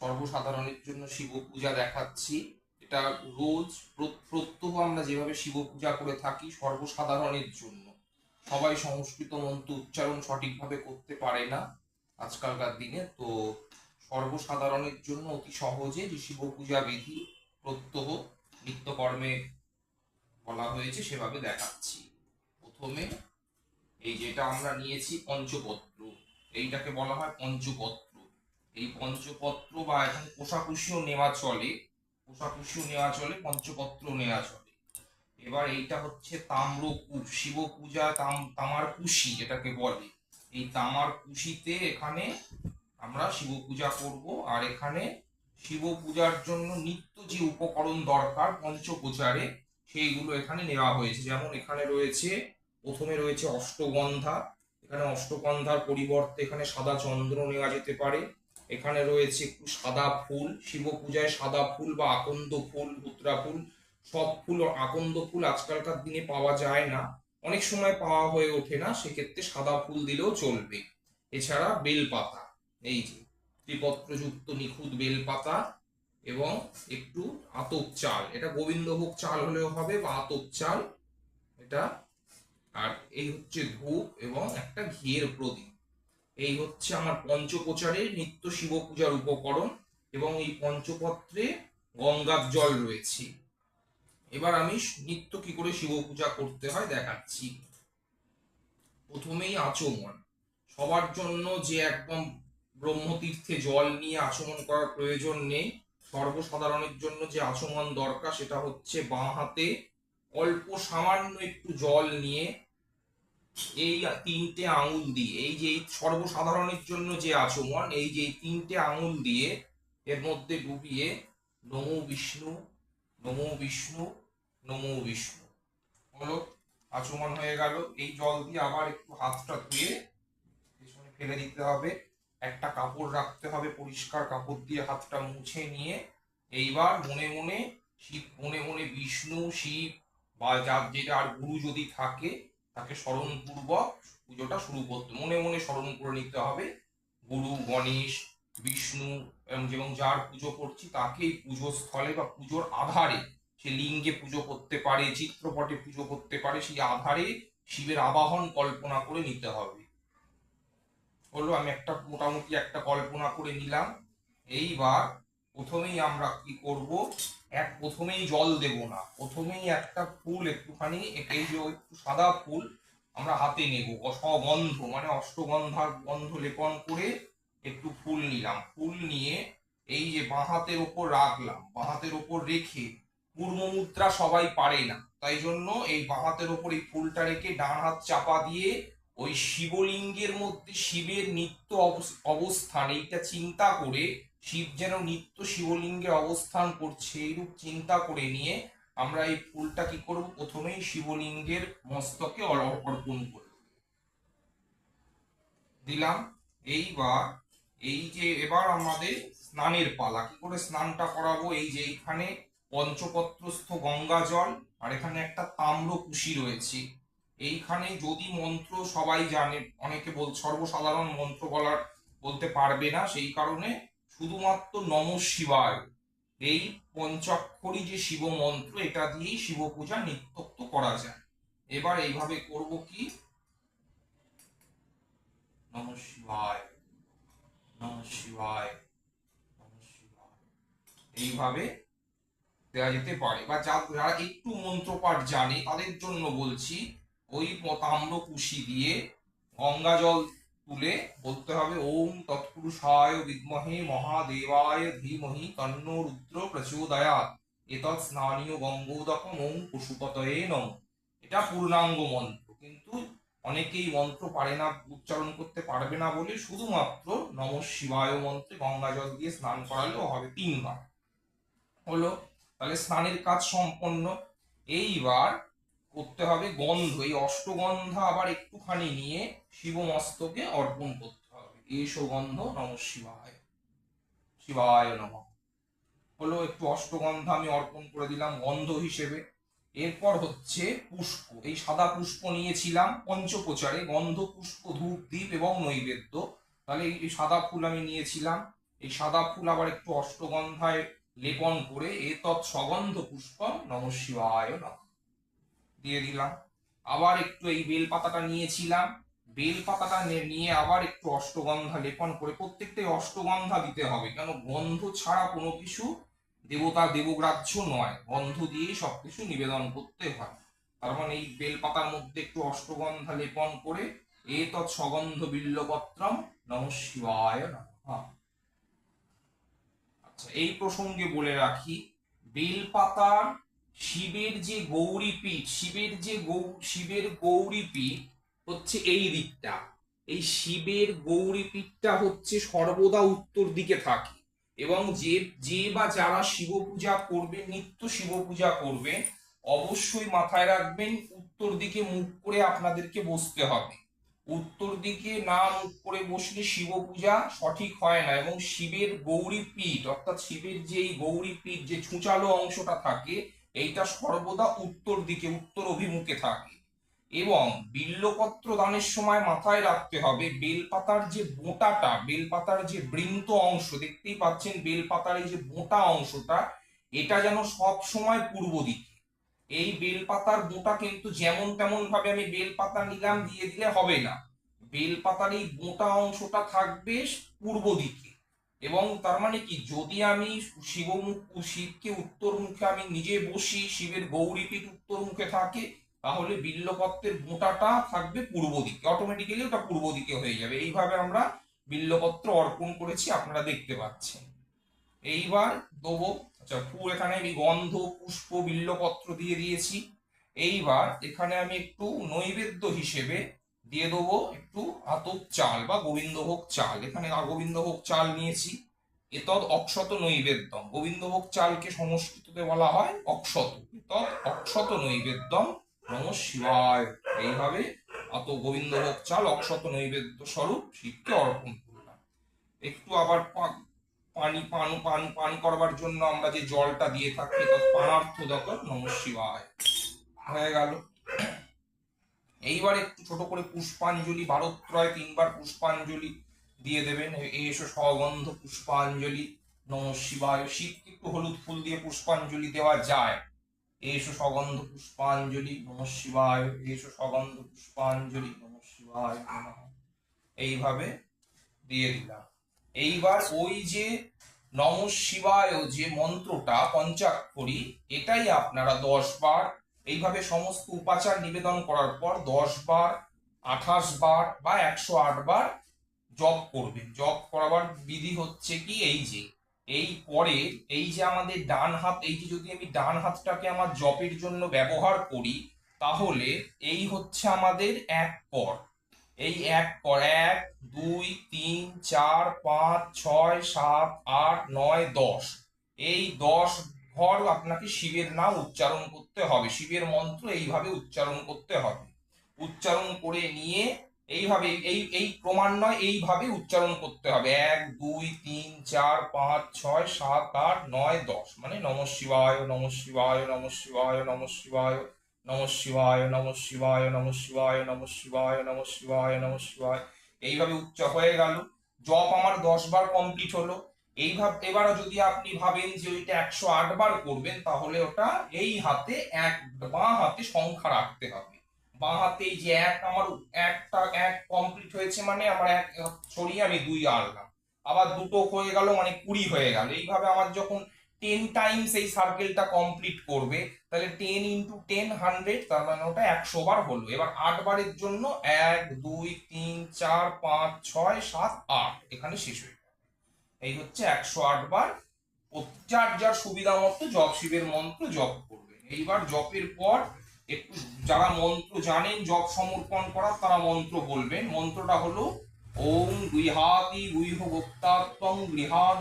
সর্বসাধারণের জন্য শিব পূজা দেখাচ্ছি। এটা রোজ প্র- প্রত্যহ আমরা যেভাবে শিব পূজা করে থাকি সর্বসাধারণের জন্য। সবাই সংস্কৃত মন্ত্র উচ্চারণ সঠিকভাবে করতে পারে না আজকালকার দিনে, তো সর্বসাধারণের জন্য অতি সহজে যে শিব পূজা বিধি প্রত্যহ নিত্যকর্মে বলা হয়েছে সেভাবে দেখাচ্ছি। প্রথমে এই যেটা আমরা নিয়েছি পঞ্চপত্র। এইটাকে বলা হয় পঞ্চপত্র। এই পঞ্চপত্র বা এখন কোষাকুষিও নেওয়া চলে কোষাকুষিও নেওয়া চলে, পঞ্চপত্র নেওয়া চলে। এবার এইটা হচ্ছে তাম্রকূপ শিব পূজা তাম তামার কুশি যেটাকে বলে। এই তামার কুশিতে এখানে আমরা শিব পূজা করব আর এখানে শিব পূজার জন্য নিত্য যে উপকরণ দরকার পঞ্চপ্রচারে সেইগুলো এখানে নেওয়া হয়েছে। যেমন এখানে রয়েছে, প্রথমে রয়েছে অষ্টগন্ধা। এখানে অষ্টগন্ধার পরিবর্তে এখানে সাদা চন্দ্র নেওয়া যেতে পারে। এখানে রয়েছে সাদা ফুল, শিব পূজায় সাদা ফুল বা আকন্দ ফুল ভুতরা ফুল, সব ফুল আকন্দ ফুল আজকালকার দিনে পাওয়া যায় না। অনেক সময় পাওয়া হয়ে ওঠে না, সেক্ষেত্রে সাদা ফুল দিলেও চলবে। এছাড়া বেলপাতা, এই যে ত্রিপত্রযুক্ত নিখুঁত বেলপাতা এবং একটু আতপ চাল, এটা গোবিন্দভোগ চাল হলেও হবে বা আতপ চাল, এটা আর এই হচ্ছে ধূপ এবং একটা ঘিয়ের প্রদীপ। এই হচ্ছে আমার পঞ্চপ্রচারের নিত্য শিব পূজার উপকরণ এবং এই পঞ্চপত্রে গঙ্গার জল রয়েছে। এবার আমি নিত্য কি করে শিব পূজা করতে হয় দেখাচ্ছি। প্রথমেই আচমন। সবার জন্য যে একদম ব্রহ্মতীর্থে জল নিয়ে আচমন করার প্রয়োজন নেই, সর্বসাধারণের জন্য যে আচমন দরকার সেটা হচ্ছে বাঁ হাতে অল্প সামান্য একটু জল নিয়ে এই তিনটে আঙুল দিয়ে, এই যে সর্বসাধারণের জন্য যে আচমন, এই যে তিনটে আঙুল দিয়ে এর মধ্যে ডুবিয়ে নমো বিষ্ণু নমো বিষ্ণু নমো বিষ্ণু। হলো আচমন হয়ে গেল। এই জল দিয়ে আবার একটু হাতটা ধুয়ে পেছনে ফেলে দিতে হবে। একটা কাপড় রাখতে হবে, পরিষ্কার কাপড় দিয়ে হাতটা মুছে নিয়ে। এইবার মনে মনে শিব, মনে মনে বিষ্ণু, শিব বা যার যেটা আর গুরু যদি থাকে তাকে স্মরণপূর্বক পুজোটা শুরু করতে মনে মনে স্মরণ করে নিতে হবে। গুরু, গণেশ, বিষ্ণু এবং যার পুজো করছি তাকে পুজো স্থলে বা পুজোর আধারে সে লিঙ্গে পুজো করতে পারে, চিত্রপটে পুজো করতে পারে, সেই আধারে শিবের আবাহন কল্পনা করে নিতে হবে। হলো আমি একটা মোটামুটি একটা কল্পনা করে নিলাম। এইবার প্রথমেই আমরা কি করব? এক, প্রথমেই জল দেব না। প্রথমেই একটা ফুল একটুখানি এই যে একটু সাদা ফুল আমরা হাতে নেব। অসগন্ধ মানে অষ্টগন্ধার গন্ধ লেপন করে একটু ফুল নিলাম। ফুল নিয়ে এই যে বাঁ হাতের ওপর রাখলাম বাঁ হাতের ওপর রেখে পূর্ব মুদ্রা সবাই পারে না। তাই জন্য এই বাঁ হাতের ওপর এই ফুলটা রেখে ডান হাত চাপা দিয়ে ওই শিবলিঙ্গের মধ্যে শিবের নিত্য অবস- অবস্থান, এইটা চিন্তা করে শিব যেন নিত্য শিবলিঙ্গে অবস্থান করছে, এইরূপ চিন্তা করে নিয়ে আমরা এই ফুলটা কি করব? প্রথমেই শিবলিঙ্গের মস্তকে অর- অর্পণ করব। দিলাম, এইবার এই যে এবার আমাদের স্নানের পালা, কি করে স্নানটা করাবো? এই যে এইখানে পঞ্চপত্রস্থ গঙ্গা জল, আর এখানে একটা তাম্র কুশি রয়েছে। এইখানে যদি মন্ত্র সবাই জানে, অনেকে বল, সর্বসাধারণ মন্ত্র বলার বলতে পারবে না, সেই কারণে শুধুমাত্র নম শিবায়। এই পঞ্চাক্ষরী যে শিব মন্ত্র এটা দিয়েই শিব পূজা নিত্যত্ব করা যায়। এবার এইভাবে করব কি? নম শিবায় নম শিবায় নম শিবায়। এইভাবে দেওয়া যেতে পারে। বা যারা একটু মন্ত্রপাঠ জানে, তাদের জন্য বলছি, ওই তাম্র কুশি দিয়ে গঙ্গা জল তুলে বলতে হবে, ওম তৎপুরুষায় বিদ্মহে মহাদেবায় ধীমহি তন্ন রুদ্র প্রচোদয়াৎ। এতৎ স্নানীয় গঙ্গোদকম ওম পশুপতয়ে নম। এটা পূর্ণাঙ্গ মন্ত্র, কিন্তু অনেকেই মন্ত্র পারে না, উচ্চারণ করতে পারবে না বলে শুধুমাত্র নম শিবায় মন্ত্রে গঙ্গা জল দিয়ে স্নান করালেও হবে তিনবার। হলো, তাহলে স্নানের কাজ সম্পন্ন। এইবার করতে হবে গন্ধ, এই অষ্টগন্ধা আবার একটুখানি নিয়ে শিব মস্তকে অর্পণ করতে হবে। এসো গন্ধ, নম শিবায়। শিবায় নম। হলো একটু অষ্টগন্ধা আমি অর্পণ করে দিলাম গন্ধ হিসেবে। এরপর হচ্ছে পুষ্প। এই সাদা পুষ্প নিয়েছিলাম পঞ্চপ্রচারে, গন্ধ, পুষ্প, ধূপ দ্বীপ এবং নৈবেদ্য। তাহলে এই সাদা ফুল আমি নিয়েছিলাম। এই সাদা ফুল আবার একটু অষ্টগন্ধায় লেপন করে এ তৎ সগন্ধ পুষ্প নম শিবায় নমঃ। দিয়ে দিলাম। আবার একটু এই বেল পাতাটা নিয়েছিলাম। বেল পাতাটা নিয়ে আবার একটু অষ্টগন্ধা লেপন করে প্রত্যেকটাই অষ্টগন্ধা দিতে হবে। কেন গন্ধ ছাড়া কোনো কিছু দেবতা দেবগ্রাহ্য নয়। গন্ধ দিয়েই সবকিছু নিবেদন করতে হয়। তার মানে এই বেল পাতার মধ্যে একটু অষ্টগন্ধা লেপন করে এ তৎ সগন্ধ বিল্লপত্রম নম শিবায় আচ্ছা এই প্রসঙ্গে বলে রাখি, বেলপাতার শিবের যে গৌরীপীঠ শিবের যে গৌ, শিবের গৌরীপীঠ হচ্ছে এই দিকটা। এই শিবের গৌরীপীঠটা হচ্ছে সর্বদা উত্তর দিকে থাকে এবং যে যে বা যারা শিব পূজা করবে নিত্য শিব পূজা করবে অবশ্যই মাথায় রাখবেন, উত্তর দিকে মুখ করে আপনাদেরকে বসতে হবে। উত্তর দিকে না মুখ করে বসলে শিব পূজা সঠিক হয় না এবং শিবের গৌরী পীঠ, অর্থাৎ শিবের যে এই গৌরী পীঠ, যে ছুঁচালো অংশটা থাকে এইটা সর্বদা উত্তর দিকে, উত্তর অভিমুখে থাকে। এবং বিল্লপত্র দানের সময় মাথায় রাখতে হবে, বেলপাতার যে বোঁটাটা, বেলপাতার যে বৃন্ত অংশ, দেখতেই পাচ্ছেন বেলপাতার এই যে বোঁটা অংশটা, এটা যেন সব সময় পূর্ব দিকে। এই বেলপাতার বোঁটা কিন্তু যেমন তেমন ভাবে আমি বেলপাতা নিলাম দিয়ে দিলে হবে না। বেলপাতার এই বোঁটা অংশটা থাকবে পূর্ব দিকে। এবং তার মানে কি, যদি আমি শিবমুখ, শিবকে উত্তর মুখে আমি নিজে বসি, শিবের গৌরীপীঠ উত্তর মুখে থাকে, তাহলে বিল্লপত্রের মোটাটা থাকবে পূর্ব দিকে অটোমেটিক্যালি ওটা পূর্ব দিকে হয়ে যাবে। এইভাবে আমরা বিল্লপত্র অর্পণ করেছি, আপনারা দেখতে পাচ্ছেন। এইবার দেবো আচ্ছা ফুল এখানে আমি গন্ধ, পুষ্প, বিল্লপত্র দিয়ে দিয়েছি। এইবার এখানে আমি একটু নৈবেদ্য হিসেবে দিয়ে দেবো একটু আতপ চাল বা গোবিন্দভোগ চাল। এখানে গোবিন্দভোগ চাল নিয়েছি। এতদ অক্ষত নৈবেদ্যম। গোবিন্দভোগ চালকে সংস্কৃততে বলা হয় অক্ষত। এতদ অক্ষত নৈবেদ্যম। নম শিবায়। এইভাবে অত গোবিন্দভোগ চাল অক্ষত নৈবেদ্য স্বরূপ শিবকে অর্পণ করলাম। একটু আবার পানি, পান পান পান করবার জন্য আমরা যে জলটা দিয়ে থাকি তৎ পানার্থ দকর নম শিবায়। হয়ে গেল। এইবার একটু ছোট করে পুষ্পাঞ্জলি ভারতত্রয় তিনবার পুষ্পাঞ্জলি দিয়ে দেবেন। এসো সগন্ধ পুষ্পাঞ্জলি, নম শিবায়। শিবকে একটু হলুদ ফুল দিয়ে পুষ্পাঞ্জলি দেওয়া যায়। এসো সগন্ধ পুষ্পাঞ্জলি, নম শিবায়। এসো সগন্ধ পুষ্পাঞ্জলি, নম শিবায় এইভাবে দিয়ে দিলাম। এইবার ওই যে নম শিবায় যে মন্ত্রটা, পঞ্চাক্ষরী, এটাই আপনারা দশ বার এইভাবে সমস্ত উপাচার নিবেদন করার পর দশ বার, আঠাশ বার বা একশো আট বার জপ করবেন। জপ করাবার বিধি হচ্ছে কি? এই যে, এই পরে এই যে আমাদের ডান হাত, এই যে যদি আমি ডান হাতটাকে আমার জপের জন্য ব্যবহার করি, তাহলে এই হচ্ছে আমাদের এক পর এই এক পর এক, দুই, তিন, চার, পাঁচ, ছয়, সাত, আট, নয়, দশ। এই দশ ঘর আপনাকে শিবের নাম উচ্চারণ করতে হবে। শিবের মন্ত্র এইভাবে উচ্চারণ করতে হবে। উচ্চারণ করে নিয়ে এইভাবে, এই এই ক্রমান্বয়ে এইভাবে উচ্চারণ করতে হবে। এক, দুই, তিন, চার, পাঁচ, ছয়, সাত, আট, নয়, দশ। মানে নম শিবায় নম শিবায় নম শিবায় নম শিবায় নম শিবায় নম শিবায় নম শিবায় নম শিবায় নম শিবায় নম শিবায়। এইভাবে উচ্চ হয়ে গেল। জপ আমার দশ বার কমপ্লিট হলো। এইভাবে এবার যদি আপনি ভাবেন যে ওইটা একশো আট বার করবেন, তাহলে ওটা এই হাতে এক, বাঁ হাতে সংখ্যা রাখতে হবে। বাঁ হাতে এই যে এক, আমার একটা, এক কমপ্লিট হয়েছে মানে আমার এক ছড়িয়ে আমি দুই আনলাম। আবার দুটো হয়ে গেল মানে কুড়ি হয়ে গেল। এইভাবে আমার যখন টেন টাইমস এই সার্কেলটা কমপ্লিট করবে, তাহলে টেন ইন্টু টেন হান্ড্রেড তার মানে ওটা একশো বার হলো। এবার আট বারের জন্য এক, দুই, তিন, চার, পাঁচ, ছয়, সাত, আট এখানে শেষ হয়ে এই হচ্ছে একশো আট বার যার যার সুবিধা মতো জপ শিবের মন্ত্র জপ করবে। এইবার জপের পর একটু যারা মন্ত্র জানেন, জপ সমর্পণ করা তারা মন্ত্র বলবেন। মন্ত্রটা হলো, ওম গৃহাতি গৃহ গুপ্তাত্মং গৃহান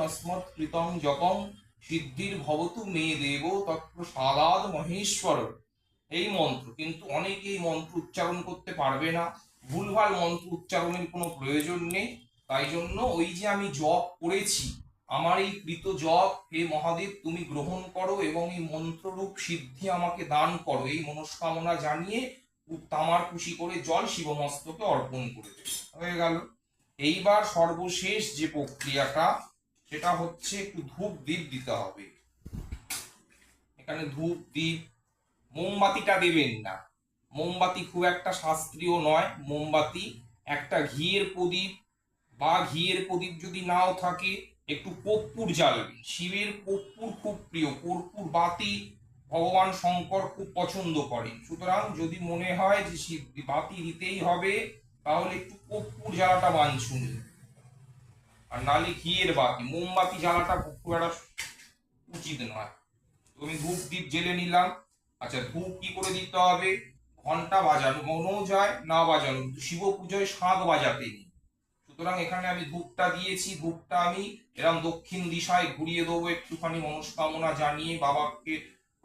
কৃতং জপং সিদ্ধির ভবতু মে দেব তত্র সাদাদ মহেশ্বর। এই মন্ত্র, কিন্তু অনেকে এই মন্ত্র উচ্চারণ করতে পারবে না। ভুলভাল মন্ত্র উচ্চারণের কোনো প্রয়োজন নেই। তাই জন্য ওই যে আমি জপ করেছি, আমার এই কৃত জপ, হে মহাদেব, তুমি গ্রহণ করো এবং এই মন্ত্ররূপ সিদ্ধি আমাকে দান করো। এই মনস্কামনা জানিয়ে তামার খুশি করে জল শিবমস্তকে অর্পণ করে দেবে। হয়ে গেল। এইবার সর্বশেষ যে প্রক্রিয়াটা, সেটা হচ্ছে একটু ধূপ দ্বীপ দিতে হবে। এখানে ধূপ দ্বীপ মোমবাতিটা দেবেন না। মোমবাতি খুব একটা শাস্ত্রীয় নয়। মোমবাতি, একটা ঘিয়ের প্রদীপ বা ঘিয়ের প্রদীপ যদি নাও থাকে, একটু কর্পূর জ্বালবে শিবের কর্পূর খুব প্রিয়, কর্পূর বাতি ভগবান শঙ্কর খুব পছন্দ করেন। সুতরাং যদি মনে হয় যে শিব, বাতি দিতেই হবে, তাহলে একটু কর্পূর জ্বালাটা বাঞ্ছনীয় আর নালে ঘিয়ের বাতি, মোমবাতি জ্বালাটা খুব একটা উচিত নয়। তো আমি ধূপ দ্বীপ জেলে নিলাম। আচ্ছা ধূপ কি করে দিতে হবে? ঘণ্টা বাজানো মনেও যায় না বাজানো শিব পুজোয় শাঁখ বাজাতে নেই। সুতরাং এখানে আমি ধূপটা দিয়েছি, ধূপটা আমি এরম দক্ষিণ দিশায় ঘুরিয়ে দেবো একটুখানি মনস্কামনা জানিয়ে বাবাকে,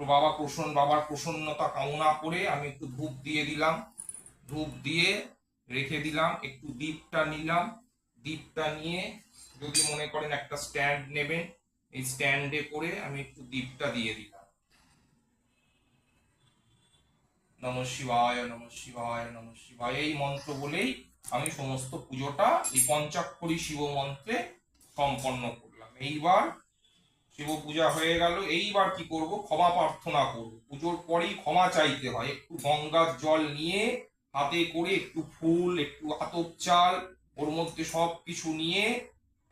বাবা প্রসন্ন, বাবার প্রসন্নতা কামনা করে আমি একটু ধূপ দিয়ে দিলাম। ধূপ দিয়ে রেখে দিলাম, একটু দীপটা নিলাম। দীপটা নিয়ে যদি মনে করেন একটা স্ট্যান্ড নেবেন, এই স্ট্যান্ডে করে আমি একটু দীপটা দিয়ে দিলাম। নম শিবায় নম শিবায় নম শিবায়, এই মন্ত্র বলেই আমি সমস্ত পুজোটা এই পঞ্চাক্ষরী শিব মন্ত্রে সম্পন্ন করলাম। এইবার শিব পূজা হয়ে গেল, এইবার কি করব? ক্ষমা প্রার্থনা করব। পুজোর পরেই ক্ষমা চাইতে হয়, একটু গঙ্গার জল নিয়ে হাতে করে একটু ফুল, একটু আতপ চাল, ওর মধ্যে সব কিছু নিয়ে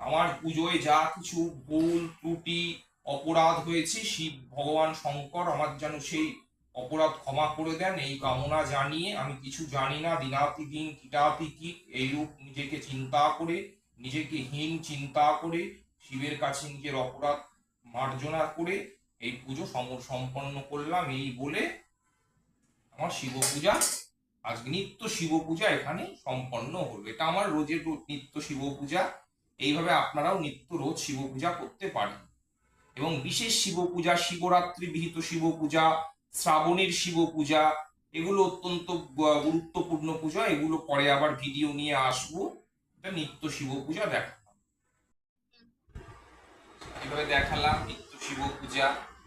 আমার পুজোয় যা কিছু ভুল, ত্রুটি, অপরাধ হয়েছে, শিব, ভগবান, শঙ্কর, আমার যেন সেই অপরাধ ক্ষমা করে দেন, এই কামনা জানিয়ে, আমি কিছু জানি না, দিনাতি দিন, কিটাতি কি এইরূপ নিজেকে চিন্তা করে, নিজেকে হীন চিন্তা করে, শিবের কাছে নিজের অপরাধ মার্জনা করে, এই পুজো সম- সম্পন্ন করলাম, এই বলে আমার শিব পূজা আজ নিত্য শিব পূজা এখানে সম্পন্ন হলো এটা আমার রোজের নিত্য শিব পূজা এইভাবে আপনারাও নিত্য রোজ শিব পূজা করতে পারেন। এবং বিশেষ শিব পূজা শিবরাত্রি বিহিত শিব পূজা শ্রাবণের শিব পূজা, এগুলো অত্যন্ত গুরুত্বপূর্ণ পূজা। এগুলো পরে আবার ভিডিও নিয়ে আসব। এটা নিত্য শিব পূজা দেখালাম। এভাবে দেখালাম নিত্য শিব পূজা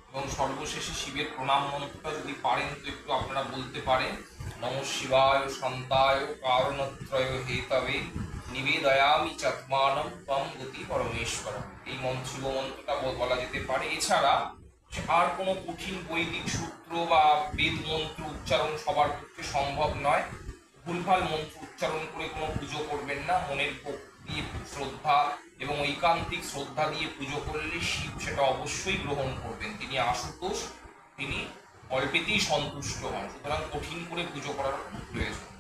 এবং সর্বশেষে শিবের প্রণাম মন্ত্রটা যদি পারেন তো একটু আপনারা বলতে পারেন। নম শিবায় শান্তায় কারণত্রয় হেতবে নিবেদয়ামি চাত্মানম তম গতি পরমেশ্বর এই মন্ত্র, শিব মন্ত্রটা বলা যেতে পারে। এছাড়া আর কোনো কঠিন বৈদিক সূত্র বা বেদ মন্ত্র উচ্চারণ সবার পক্ষে সম্ভব নয়। ভুলভাল মন্ত্র উচ্চারণ করে কোনো পুজো করবেন না। মনের ভক্তি শ্রদ্ধা এবং ঐকান্তিক শ্রদ্ধা দিয়ে পুজো করলে শিব সেটা অবশ্যই গ্রহণ করবেন। তিনি আশুতোষ, তিনি অল্পেতেই সন্তুষ্ট হন। সুতরাং কঠিন করে পুজো করার প্রয়োজন।